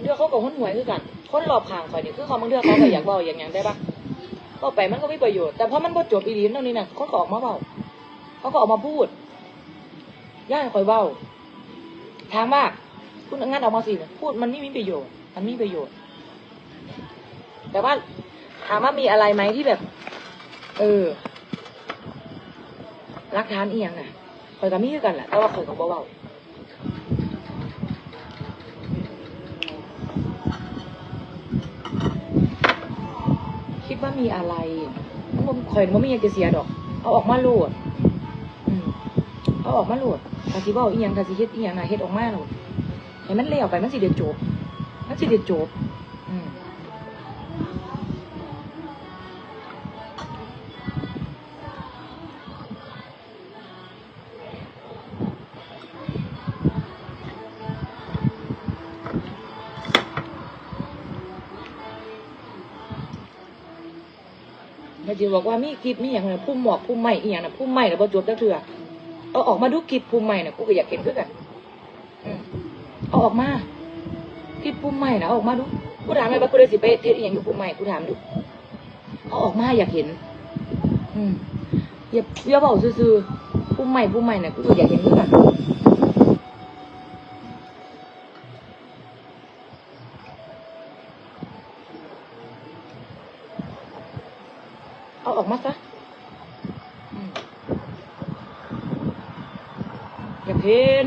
เดือเขากับคนหวยคือกัน คนรอบข้างข่อยนี่คือเขาบางเดือเขาก็อยากเบาอย่างหยังได้ปะก็ไปมันก็ไม่ประโยชน์แต่พอมันบ่จบอีหลีนตรงนี้น่ะเขาก็ออกมาเบาเขาก็ออกมาพูดย่าข่อยเบาถามว่าคุณงั้นออกมาสิพูดมันไม่มีประโยชน์ มันไม่มีประโยชน์ แต่ว่าถามว่ามีอะไรไหมที่แบบ เออรักฐานเอียงน่ะข่อยกับมีคือกันแหละแต่ว่าข่อยกับเบาๆ ว่ามีอะไรมันข่อยมันไม่อยากจะเสียดอก เอาออกมาโหลดอืมเอาออกมาโหลดคาสิเว้าอีหยังคาสิเฮ็ดอีหยังนะเฮ็ดออกมาโหลดให้มันเลี้ยวไปมันสิเดือดจบมันสิเดือดจบ เขาจะบอกว่ามีคลิปมีอย่างไรพุ่มหมอกพุ่มใหม่อีอย่างน่ะพุ่มใหม่แล้วพอจบจักเถื่อเอาออกมาดูคลิปพุ่มใหม่น่ะกูก็อยากเห็นคือกันเอาออกมาคลิปพุ่มใหม่น่ะเอาออกมาดูกูถามเลยว่ากูได้สิไปเทศอหย่างอยู่พุ่มใหม่กูถามดูเอาออกมาอยากเห็น อืมอย่าอย่าบอกซื่อๆพุ่มใหม่พุ่มใหม่น่ะกูก็อยากเห็นคือกัน เอาออกมาซะอืมอยาเห็น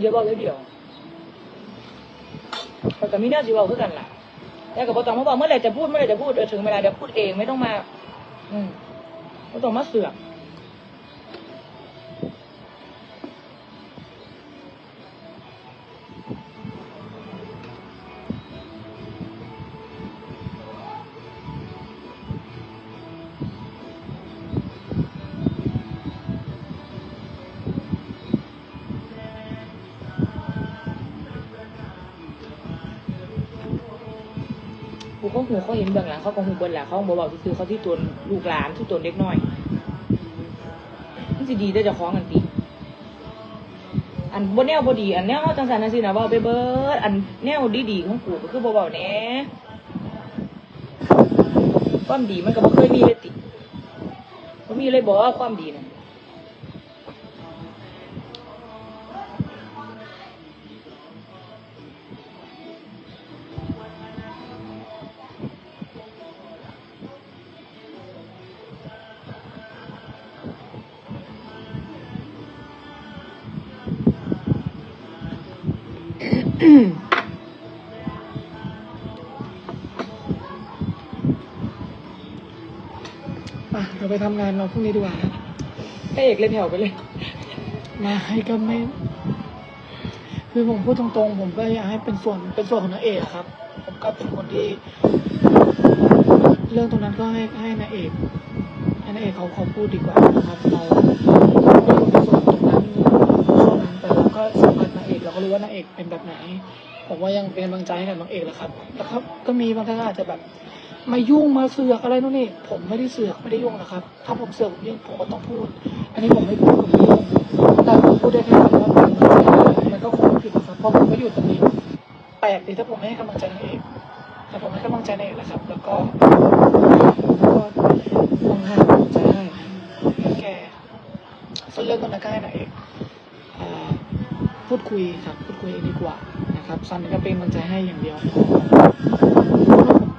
เดี๋ยวบอกเลยเดี๋ยวแต่ก็มีหน้าสิบอกคือกันล่ะแต่กับต้องมาบอกเมื่อไหร่จะพูดเมื่อไหร่จะพูดเออถึงเวลาเดี๋ยวพูดเองไม่ต้องมา อืม ไม่ต้องมาเสือก กูเขาหูเขาเห็นเบื้องหลังเขาก็หูเบื้องหลังเขาบอกบอกคือเขาที่ตัวลูกหลานที่ตัวเด็กน้อยมันสิดีได้จะคล้องกันตีอันบนแนวบดี อันแนวจังสันนั่นสินะเว่าไปเบิร์ดอันแนวดีดีๆของกูก็คือเบาๆแน่ความดีมันก็บ่เคยมีเลยติบ่มีเลยบอกว่าความดีนะ อะเดี๋ยวไปทำงานเราพรุ่งนี้ดีกว่านะพระเอกเลยแผ่วไปเลย มาให้ก็ไม่ คือผมพูดตรงๆ ผมก็อยากให้เป็นส่วนเป็นส่วนของนางเอกอะครับ ผมก็เป็นคนที่ เรื่องตรงนั้นก็ให้ให้นางเอกให้นางเอกเขาเขาพูดดีกว่านะครับเราไม่รู้ในส่วนตรงนั้นช่วงนั้นแต่เราก็สัมางเอก เขารู้ว่านางเอกเป็นแบบไหน ผมว่ายังเป็นกำลังใจให้กับนางเอกแหละครับแต่ครับก็มีบางท่านก็อาจจะแบบมายุ่งมาเสือกอะไรนู่นนี่ผมไม่ได้เสือกไม่ได้ยุ่งนะครับ ถ้าผมเสือกผมยุ่งผมก็ต้องพูด อันนี้ผมไม่พูดผมไม่ยุ่งแต่ผมพูดได้แค่ว่ามันก็คงไม่ผิดหรอกครับเพราะผมก็อยู่ตรงนี้แปลกดีถ้าผมไม่ให้กำลังใจนางเอกแต่ผมให้กำลังใจนางเอกนะครับ แล้วก็ก็มองหากำลังใจให้แก่ส่วนเรื่องตอนนั้นก็ให้นางเอกอ่าพูด คุยครับพูดคุยเองดีกว่านะครับซันก็เป็นกำลังใจให้อย่างเดียว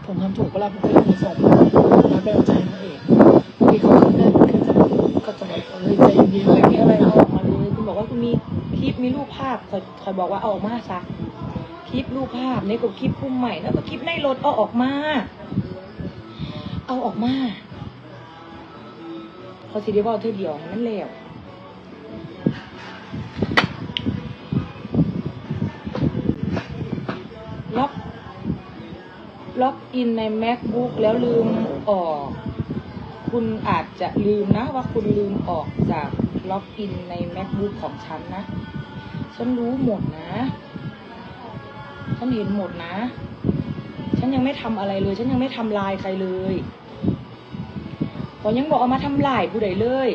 ผมทำถูกเวลาผมเป็นคนส่งแล้วเป็นใจนางเอกบางทีเขาขึ้นได้ขึ้นจะก็จะแบบเฮ้ยใจเย็นๆไม่มีอะไรเอาออกมาเลยคุณบอกว่าคุณมีคลิปมีรูปภาพคอยคอยบอกว่าเอาออกมาซะคลิปรูปภาพในี่ก็คลิปพุ่มใหม่แล้วก็คลิปในรถเอาออกมา เอาออกมาเขาสิได้บอกเธอเดียวให้นแล้ว ล็อกอินใน macbook แล้วลืมออก คุณอาจจะลืมนะว่าคุณลืมออกจากล็อกอินใน macbook ของฉันนะ ฉันรู้หมดนะ ฉันเห็นหมดนะ ฉันยังไม่ทำอะไรเลย ฉันยังไม่ทำลายใครเลยขอยยังบอกเอามาทำลายผู้ใดเลย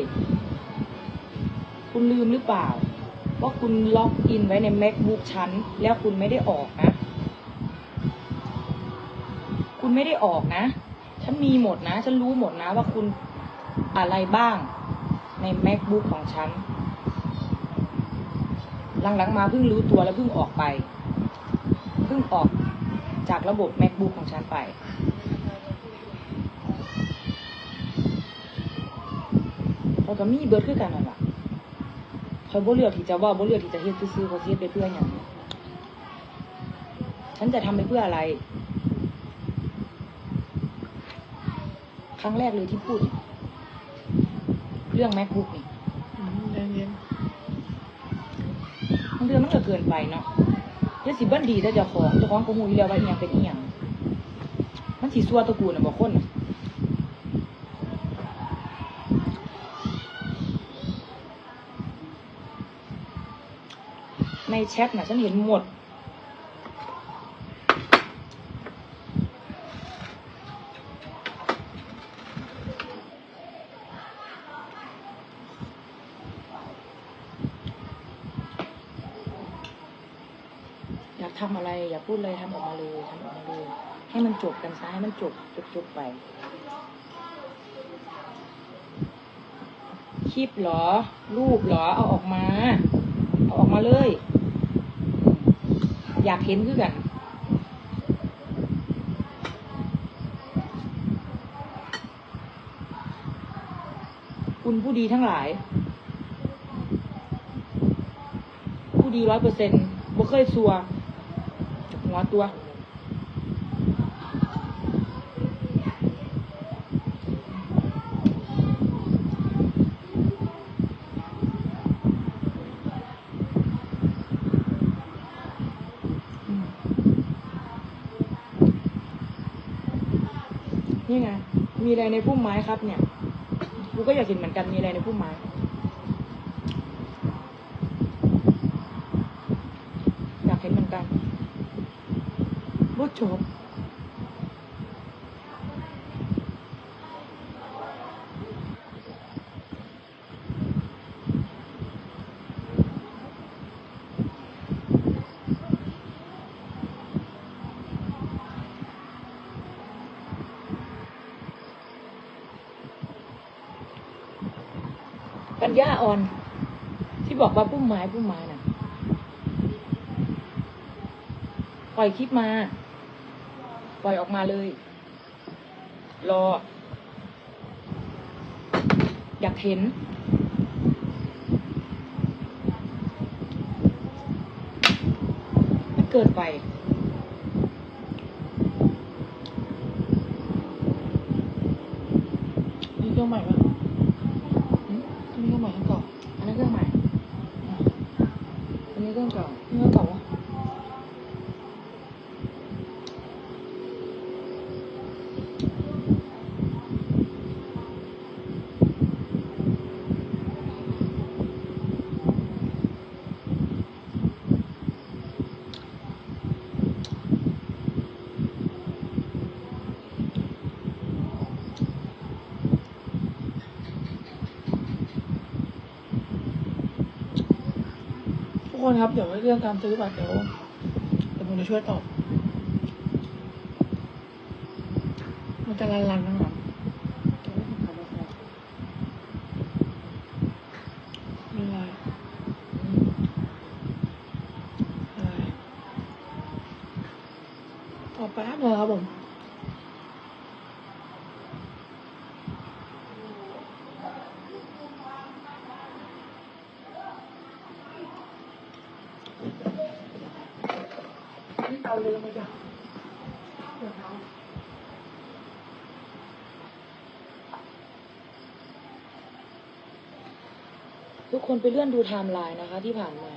คุณลืมหรือเปล่าว่าคุณล็อกอินไว้ใน macbook ฉันแล้วคุณไม่ได้ออกนะ คุณไม่ได้ออกนะ ฉันมีหมดนะ ฉันรู้หมดนะว่าคุณอะไรบ้างใน macbook ของฉัน หลังๆมาเพิ่งรู้ตัวแล้วเพิ่งออกไป เพิ่งออกจากระบบ macbook ของฉันไปเราก็มีเบิร์ดคือกันนั่นแหละเขาบ่เลือกที่จะว่าบ่เลือกที่จะเฮ็ดซื่อๆเขาเฮ็ดไปเพื่อหยังฉันจะทำไปเพื่ออะไร ครั้งแรกเลยที่พูด เรื่อง macbook นี่อืมใจเย็นบางเดือนมันก็เกินไปเนาะเดี๋ยวสิเบิ้นดีแต่เจ้าของเจ้าของก็ฮู้อยู่แล้วว่าอีหยังเป็นอีหยังมันสิซัวตระกูลน่ะบ่คนน่ะในแชทน่ะฉันเห็นหมด อยากทำอะไร อย่าพูดอะไรทำออกมาเลยทำออกมาเลย ให้มันจบกันซะให้มันจบจบจบไป คลิปหรอ รูปหรอ เอาออกมา เอาออกมาเลยอืมอยากเห็นคือกันคุณผู้ดีทั้งหลาย ผู้ดีร้อยเปอร์เซ็นต์บ่เคยซัวาตัว นี่ไง มีอะไรในพุ่มไม้ครับเนี่ย กูก็อยากเห็นเหมือนกัน มีอะไรในพุ่มไม้อยากเห็นเหมือนกัน รถจบกันย่าอ่อน ที่บอกว่าพุ่มไม้พุ่มไม้น่ะ ปล่อยคลิปมา ปล่อยออกมาเลย รอ อยากเห็น มันเกินไปนี่เครื่องใหม่ปะอืมนี่เครื่องใหม่ทั้งเก่าอันนั้นเครื่องใหม่อันนี้เครื่องเก่า นี่เครับ เดี๋ยวเรื่องการซื้อบัตรเดี๋ยวเดี๋ยวผมจะช่วยตอบ มันจะรันรันๆนะครับไม่เป็นไรไม่เป็นไรตอบแป๊บเลยครับผม นี่เตาเรือมาจ้ะเดี๋ยวเท้าทุกคนไปเลื่อนดูไทม์ไลน์นะคะที่ผ่านมา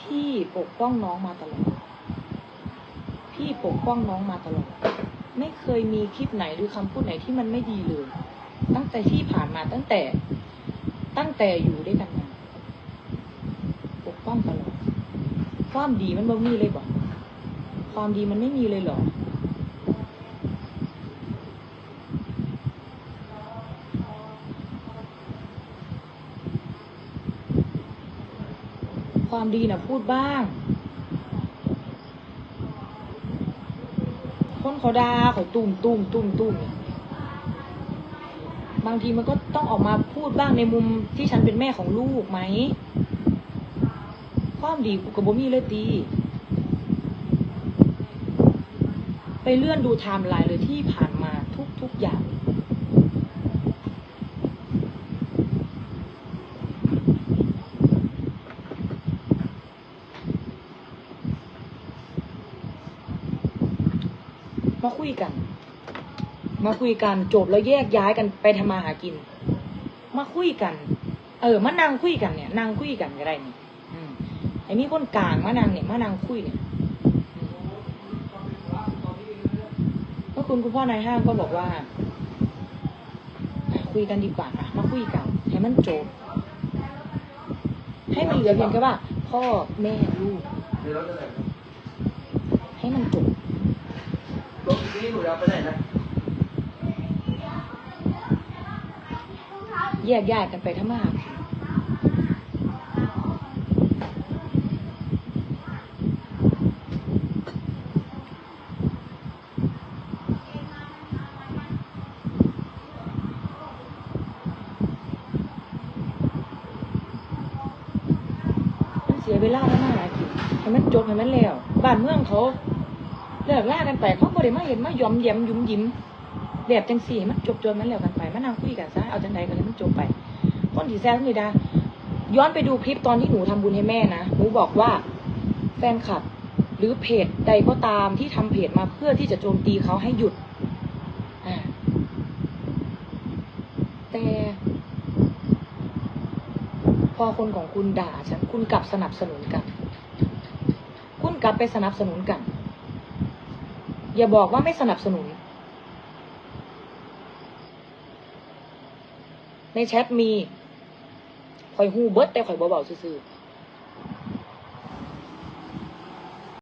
พี่ปกป้องน้องมาตลอด พี่ปกป้องน้องมาตลอด ไม่เคยมีคลิปไหนหรือคำพูดไหนที่มันไม่ดีเลย ตั้งแต่ที่ผ่านมาตั้งแต่ ตั้งแต่อยู่ด้วยกันมาต้องตลอดความดีมันบ่มีเลยบ่ความดีมันไม่มีเลยเหรอความดีนะพูดบ้าง คนเขาด่าเขาตุ้มตุ้มตุ้มตุ้มเนี่ย บางทีมันก็ต้องออกมาพูดบ้างในมุมที่ฉันเป็นแม่ของลูกไหมความดีกูกับบ่มีเลยตี ไปเลื่อนดูไทม์ไลน์เลยที่ผ่านมาทุกทุกอย่าง มาคุยกัน มาคุยกันจบแล้วแยกย้ายกันไปทำมาหากิน มาคุยกัน เออมานั่งคุยกันเนี่ยนั่งคุยกันก็ได้นี่อืมไอ้มีคนกลางมานั่งเนี่ยมานั่งคุยเนี่ยอืมเมื่อคุณคุณพ่อนายห้างก็บอกว่าอะคุยกันดีกว่าอะมาคุยกันให้มันจบให้มันเหลือเพียงแค่ว่า พ่อแม่ลูกมีรถอะไรให้มันจบรถที่หนูจะเอาไปไหนนะ แยกย้ายกันไปทำมาหากินมันเสียเวลาทำมาหากินให้มันจบให้มันแล้วบ้านเมืองเขาเลิกล่ากันไปเขาบ่ได้มาเห็นมายอมแยมยุ่มยิ้ม แบบจังสี่มันจบจนมันแล้วกันไปมันนั่งคุยกันซะเอาจังใดก็ให้มันจบไปคนที่แซวนี่ดาย้อนไปดูคลิปตอนที่หนูทำบุญให้แม่นะหนูบอกว่าแฟนคลับ หรือเพจใดก็ตามที่ทำเพจมาเพื่อที่จะโจมตีเขาให้หยุดแต่พอคนของคุณด่าฉันคุณกลับสนับสนุนกัน คุณกลับไปสนับสนุนกัน อย่าบอกว่าไม่สนับสนุน ในแชทมีข่อยฮูเบิดแต่ข่อยบ่เบาซื่อๆ